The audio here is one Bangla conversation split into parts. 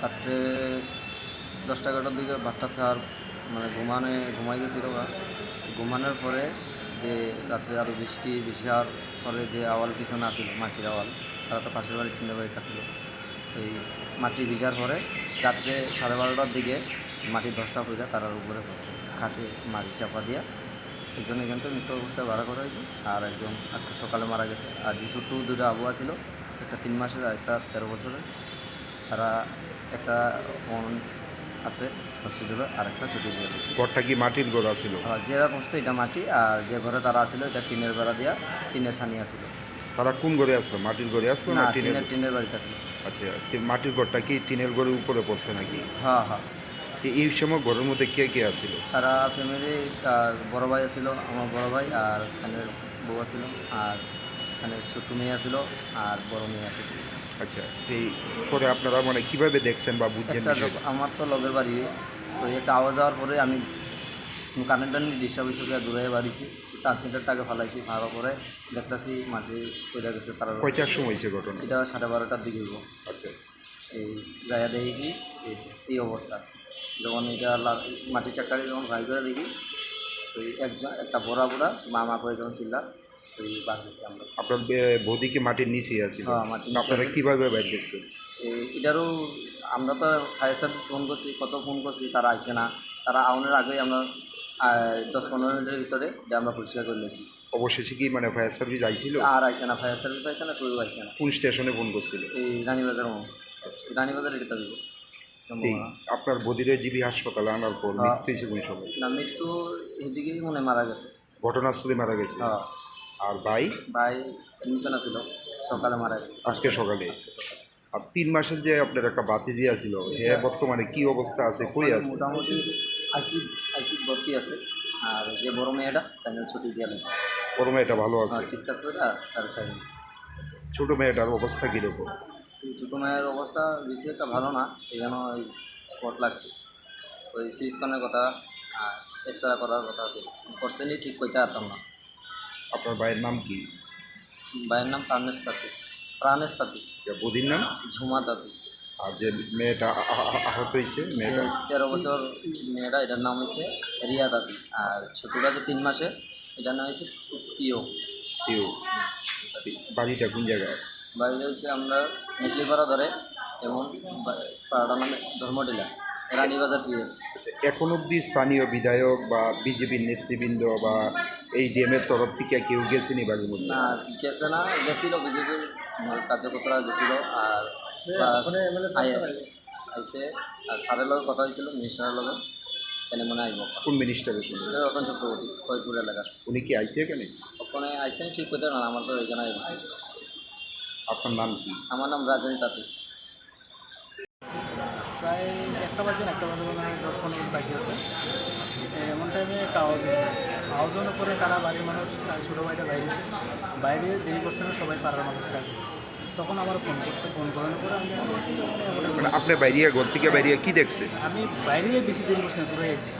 রাত্রে দশটা এগারোটার দিকে ভাতটা খাওয়ার মানে ঘুমানে ঘুমাই গেছিল ঘুমানোর পরে যে রাত্রে আরও বৃষ্টি বেশি হওয়ার পরে যে আওয়াল পিছনে আসিল, মাটির আওয়াল, তারা তো পাশের বাড়ি তিনটে বাড়িতে আসিল। এই মাটি ভিজার পরে রাত্রে সাড়ে বারোটার দিকে মাটি দশটা পড়ে তারার উপরে বসে খাটে মাটি চাপা দিয়া একজন এখান থেকে মৃত অবস্থায় ভাড়া করা হয়েছে। আর একজন আজকে সকালে মারা গেছে। আর যে ছোট্ট দুটো আবহাওয়া ছিল একটা তিন মাসের আর একটা তেরো বছরের। তারা একটা আছে হসপিটালে আর একটা ছুটি দিয়ে দিয়েছে। ঘরটা কি মাটির ঘর ছিল যেটা পড়ছে এটা মাটি আর যে ঘরে তারা আছিল এটা টিনের বেড়া দিয়া টিনের ছানি আছিল। তারা কোন ঘরে আসলো? মাটির ঘরে আসলো না টিনের? টিনের বাড়িতে আছিল। আচ্ছা মাটির ঘরটা কি টিনের ঘরের উপরে পড়ছে নাকি? হ্যাঁ হ্যাঁ। এই সময় ঘরের মধ্যে কে কে আসছিল তারা ফ্যামিলি তার বড় ভাই আছিল আমার বড় ভাই আর বউ আছিল আর এখানে ছোট্ট মেয়ে আছিল আর বড় মেয়ে আছিল আচ্ছা এই পরে আপনারা মানে কীভাবে দেখছেন বা বুঝছেন আমার তো লগের বাড়ি তো একটা আওয়াজ যাওয়ার পরে আমি কারেন্টটা নিয়ে ডিস্টার্ব হয়েছে দূরে বাড়িছি ট্রান্সমিটারটাকে ফালাইছি ফালার পরে দেখতেছি মাটি পড়ে গেছে তার কয়টার সময় হয়েছে ঘটনা? এটা সাড়ে বারোটার দিকে হইব। আচ্ছা। এই জায়গা দেখি কি এই- এই অবস্থা। যখন এটা মাটির চাকটাকে যখন ভাই করে দেখি তো একজন একটা বড়া বুড়া মামা করে যখন চিল্লা ওই বার করছি আমরা। আপনার বে- বৌদি কি মাটির নিচে আসছিল হ্যাঁ, আপনারা আছে। কীভাবে বাইর করছেন এই এটারও আমরা তো ফায়ার সার্ভিস ফোন করছি কত ফোন করছি তারা আইছে না। তারা আউনের আগেই আমরা দশ পনেরো মিনিটের ভিতরে এটা আমরা পরিষ্কার করে নিয়েছি। অবশেষে কি মানে ফায়ার সার্ভিস আইছিল? আর আইছে না ফায়ার সার্ভিস আইছে না কেউ আইছে না। কোন স্টেশনে ফোন করছিল? এই রানীবাজার মো রানীবাজার এটা থাকবে আপনার বদিরে জিবি হাসপাতালে আনার পর হ্যাঁ। মৃত্যু হয়েছে কোন সময়? না মৃত্যু এদিকেই মনে মারা গেছে। ঘটনাস্থলে মারা গেছে? হ্যাঁ। আর ভাই? ভাই এডমিশন আছিল সকালে মারা আজকে সকালে? আর তিন মাসের যে আপনার একটা বাতিজি আছিল হ্যাঁ। বর্তমানে কি অবস্থা আছে কই আছে? মোটামুটি আইসি আইসি ভর্তি আছে। আর যে বড় মেয়েটা তাদের ছুটি দিয়ে লাগছে প্রথমে এটা ভালো আছে? ডিসকাস করে তার চাই ছোট মেয়েটার অবস্থা কীরকম? ছোটো মেয়ের অবস্থা বেশি একটা ভালো না এই জন্য ওই স্পট লাগছে। তো এই সিরিজ কথা আর এক্সরা করার কথা আছে। করছেনি ঠিক কইতে পারতাম না। আপনার ভাইয়ের নাম কি? ভাইয়ের নাম প্রাণেশ তাঁতি প্রাণেশ তাঁতি যে বদির নাম? ঝুমা তাঁতি আর যে মেয়েটা আহত হয়েছে মেয়েটা? তেরো বছর মেয়েটা এটার নাম হয়েছে রিয়া দাদি। আর ছোটোটা যে তিন মাসে এটার নাম হয়েছে পিও। কেউ বাড়িটা কোন জায়গায়? বাড়ি হচ্ছে আমরা মেকলিপাড়া ধরে এবং পাড়াটা মানে ধর্মটিলা রানীবাজার পিএস। আচ্ছা, এখন অবধি স্থানীয় বিধায়ক বা বিজেপির নেতৃবৃন্দ বা এই ডিএমের তরফ থেকে কেউ গেছেনি বাড়ির মধ্যে? না গেছে না গেছিল বিজেপির কার্যকর্তারা গেছিল আর আইসে আর স্যারের লগে কথা হয়েছিল মিনিস্টারের লগে। এখানে মনে আইব কোন মিনিস্টারের সঙ্গে? রতন চক্রবর্তী ফরিদপুর এলাকার। উনি কি আইসে এখানে? ওখানে আইসে ঠিক করতে না আমার তো এখানে আইবছে আপনার নাম কি? আমার নাম রাজেন তাঁতি। প্রায় একটা বাজে একটা বাজে মানে দশ পনেরো মিনিট বাকি আছে। এমন টাইমে একটা আওয়াজ হয়েছে আওয়াজ হওয়ার পরে তারা বাড়ির মানুষ তার ছোটো ভাইটা বাইরেছে বাইরে দেরি করছে না সবাই পাড়ার মানুষ ডাকছে তখন আমার ফোন করছে। ফোন করানোর পরে আমি করছি মানে মানে আপনি বাইরিয়া ঘর থেকে বাইরিয়া কি দেখছে? আমি বাইরে বেশি দেরি করছি না দূরে এসেছি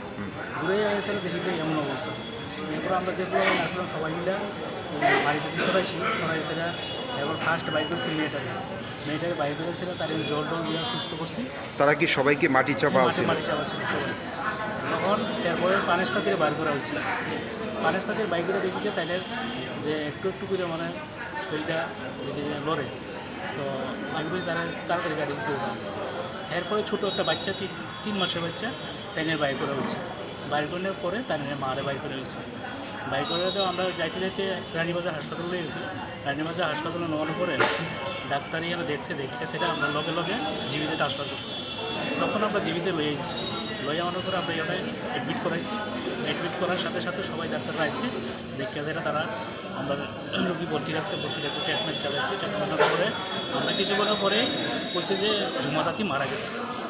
দূরে এসে দেখি যে এমন অবস্থা। এরপর আমরা যেগুলো আসলাম সবাই মিলে বাড়িতে বাড়ি থেকে সরাইছি সরাইছে এবার ফার্স্ট বাইক করছি মেয়েটাকে। মেয়েটাকে বাইরে করেছিল তার জল টল দিয়ে সুস্থ করছি। তারা কি সবাইকে মাটি চাপা আছে মাটি চাপা ছিল সবাই। তখন এরপরে পানেশ তাঁতির বার করা হয়েছিল। পানেশ তাঁতির বাইক করে দেখেছে তাইলে যে একটু একটু করে মানে শরীরটা দেখে যে লড়ে। তো আমি বুঝি তারা তাড়াতাড়ি গাড়ি দিতে এরপরে ছোটো একটা বাচ্চা তিন তিন মাসের বাচ্চা ট্রেনের বাইর করা হয়েছে। বাইর করার পরে তার মারে বাইর করে হয়েছে বাইর করে তো আমরা যাইতে যাইতে রানীবাজার হাসপাতালে গেছি। রানীবাজার হাসপাতালে নেওয়ার পরে ডাক্তার এখানে দেখছে দেখে সেটা আমরা লগে লগে জীবিতে ট্রান্সফার করছি। তখন আমরা জীবিতে লই আইছি। লই আনার পরে আমরা এখানে অ্যাডমিট করাইছি। অ্যাডমিট করার সাথে সাথে সবাই ডাক্তাররা আইছে। দেখে যেটা তারা আমরা রোগী ভর্তি রাখছে, ভর্তি রাখতে ট্রিটমেন্ট চালাইছি। ট্রিটমেন্টের পরে আমরা কিছুক্ষণের পরে বলছে যে ঝুমাতাতি মারা গেছে।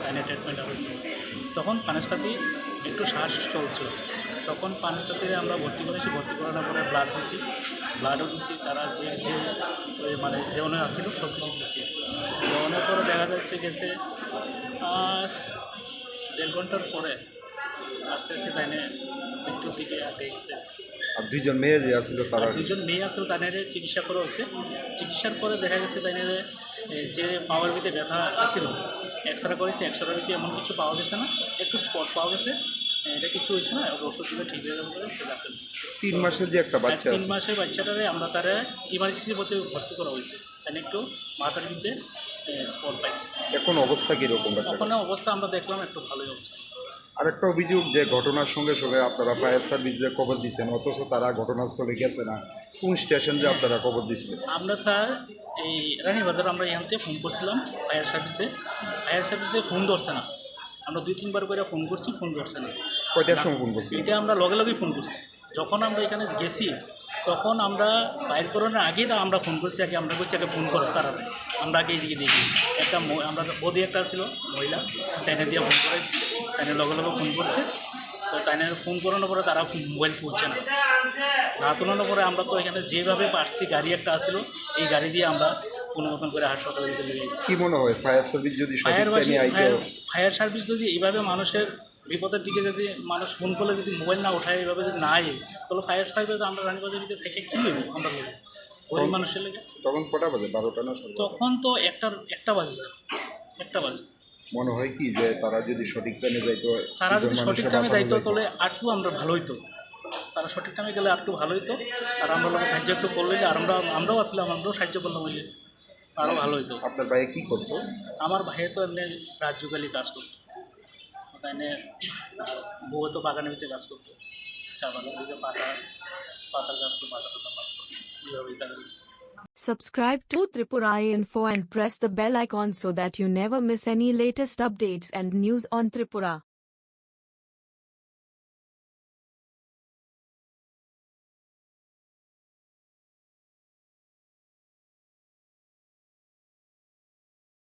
তাইনে ট্রিটমেন্ট হবে তখন পানেস্তাতি একটু শ্বাস চলছিল তখন পানেস্তাতিরে আমরা ভর্তি করেছি ভর্তি করানোর পরে ব্লাড দিছি। ব্লাডও দিছি তারা যে যে ওই মানে দেওয়ানো আসছিল সব কিছু দিচ্ছি দেওয়ানোর পরে দেখা যাচ্ছে গেছে আর দেড় ঘণ্টার পরে আস্তে আস্তে তাইনে মৃত্যুর দিকে আগে গেছে। আর দুইজন মেয়ে যে আছিল তারা দুজন মেয়ে আসলে তাদের চিকিৎসা করা হয়েছে। চিকিৎসার পরে দেখা গেছে তাদের যে পাওয়ার ভিতরে ব্যথা ছিল এক্সরে করেছে এক্সরে ভিতরে এমন কিছু পাওয়া গেছে না? একটু স্পট পাওয়া গেছে। এটা কিছু হয়েছে না? ওষুধ দিলে ঠিক হয়ে যাবে বলে সে ডাক্তার তিন মাসের যে একটা বাচ্চা তিন মাসের বাচ্চাটারে আমরা তারা ইমার্জেন্সি ভর্তি ভর্তি করা হয়েছে। তাই একটু মাথার ভিতরে স্পট পাইছে। এখন অবস্থা কীরকম ওখানে অবস্থা আমরা দেখলাম একটু ভালোই অবস্থা। আরেকটা অভিযোগ যে ঘটনার সঙ্গে সঙ্গে আপনারা ফায়ার সার্ভিস যে খবর দিচ্ছেন অথচ তারা ঘটনাস্থলে গেছে না। কোন স্টেশন যে আপনারা খবর দিচ্ছিলেন? আমরা স্যার এই রানীবাজার আমরা এখান থেকে ফোন করছিলাম ফায়ার সার্ভিসে ফায়ার সার্ভিসে ফোন ধরছে না। আমরা দুই তিনবার করে ফোন করছি ফোন ধরছে না। কয়টার সময় ফোন করছি এটা আমরা লগে লগেই ফোন করছি। যখন আমরা এখানে গেছি তখন আমরা বাইর করানোর আগেই তো আমরা ফোন করছি আগে আমরা করছি আগে ফোন করো তাড়াতাড়ি আমরা আগে এদিকে দেখি। একটা আমরা বদি একটা ছিল মহিলা তাইনে দিয়ে ফোন করেছি তাইনে লগে লগে ফোন করছে। তো তাইনে ফোন করানোর পরে তারা মোবাইল তুলছে না। না তোলানোর পরে আমরা তো এখানে যেভাবে পারছি গাড়ি একটা আসছিল এই গাড়ি দিয়ে আমরা কোনো করে হাসপাতালে দিতে লেগে গেছি কি মনে হয় ফায়ার সার্ভিস যদি ফায়ার সার্ভিস যদি এইভাবে মানুষের বিপদের দিকে যদি মানুষ ফোন করলে যদি মোবাইল না ওঠায় এইভাবে যদি না আয় তাহলে ফায়ার সার্ভিস আমরা রানীবাজার দিকে থেকে কী নেব আমরা নেব? গরিব মানুষের লেগে? তখন কটা বাজে? বারোটা না তখন তো একটা একটা বাজে স্যার একটা বাজে। মনে হয় কি যে তারা যদি সঠিক টাইমে যাইতো তারা যদি সঠিক টাইমে যাইতো। তাহলে আরটু আমরা ভালো হইতো। তারা সঠিক টাইমে গেলে আরটু ভালো হইতো। আর আমরা লোক সাহায্য একটু করলে আর আমরা আমরাও আসলাম আমরাও সাহায্য করলাম হইলে আরও ভালো হইতো। আপনার ভাইয়ে কি করতো? আমার ভাইয়ে তো এমনি রাজ্যকালী কাজ করতো। তাই নিয়ে বউ তো বাগানের ভিতরে কাজ করতো। চা বাগানের দিকে পাতা পাতার গাছ তো পাতা পাতা পাতা এইভাবেই তাদের Subscribe to Tripura Info and press the bell icon so that you never miss any latest updates and news on Tripura.